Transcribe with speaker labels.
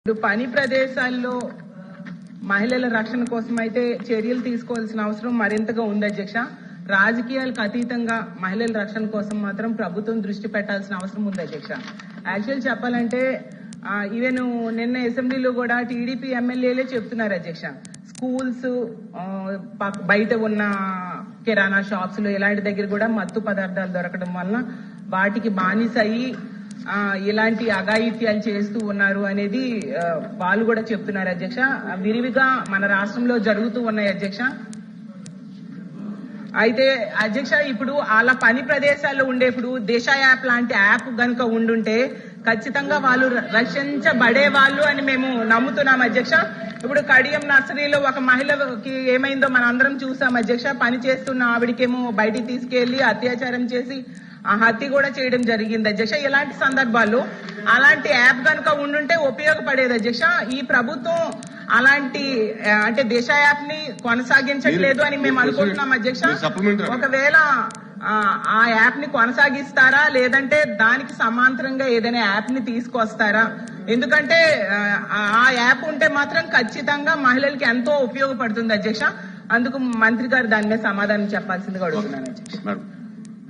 Speaker 1: ఇప్పుడు పని ప్రదేశాల్లో మహిళల రక్షణ కోసం అయితే చర్యలు తీసుకోవాల్సిన అవసరం మరింతగా ఉంది అధ్యక్ష. రాజకీయాలకు అతీతంగా మహిళల రక్షణ కోసం మాత్రం ప్రభుత్వం దృష్టి పెట్టాల్సిన అవసరం ఉంది అధ్యక్ష. యాక్చువల్ చెప్పాలంటే ఈవెన్ నిన్న అసెంబ్లీలో కూడా టీడీపీ ఎమ్మెల్యేలే చెప్తున్నారు అధ్యక్ష. స్కూల్స్ ఆ, బయట ఉన్న కిరాణా షాప్స్లో ఇలాంటి దగ్గర కూడా మత్తు పదార్థాలు దొరకడం వలన వాటికి బానిస అయ్యి ఇలాంటి అఘాయిత్యాలు చేస్తూ ఉన్నారు అనేది వాళ్ళు కూడా చెప్తున్నారు అధ్యక్ష. విరివిగా మన రాష్ట్రంలో జరుగుతూ ఉన్నాయి అధ్యక్ష. అయితే అధ్యక్ష ఇప్పుడు అలా పని ప్రదేశాల్లో ఉండేప్పుడు దేశ యాప్ లాంటి యాప్ గనుక ఉండుంటే ఖచ్చితంగా వాళ్ళు ర- రక్షించబడే వాళ్ళు అని మేము నమ్ముతున్నాం అధ్యక్ష. ఇప్పుడు కడియం నర్సరీలో ఒక మహిళకి ఏమైందో మనందరం చూసాం అధ్యక్ష. పని చేస్తున్న ఆవిడకేమో బయటికి తీసుకెళ్ళి అత్యాచారం చేసి ఆ హత్య కూడా చేయడం జరిగింది. అధ్యక్ష ఇలాంటి సందర్భాల్లో అలాంటి యాప్ కనుక ఉండుంటే ఉపయోగపడేది? అధ్యక్ష ఈ ప్రభుత్వం అలాంటి అంటే దిశ యాప్ని కొనసాగించట్లేదు అని మేము అనుకుంటున్నాం అధ్యక్ష. ఒకవేళ ఆ, యాప్ని కొనసాగిస్తారా? లేదంటే దానికి సమాంతరంగా ఏదైనా యాప్ని తీసుకొస్తారా? ఎందుకంటే ఆ, యాప్ ఉంటే మాత్రం ఖచ్చితంగా మహిళలకి ఎంతో ఉపయోగపడుతుంది అధ్యక్ష అందుకు మంత్రి గారు దాని మీద సమాధానం చెప్పాల్సిందిగా అడుగుతున్నాను అధ్యక్ష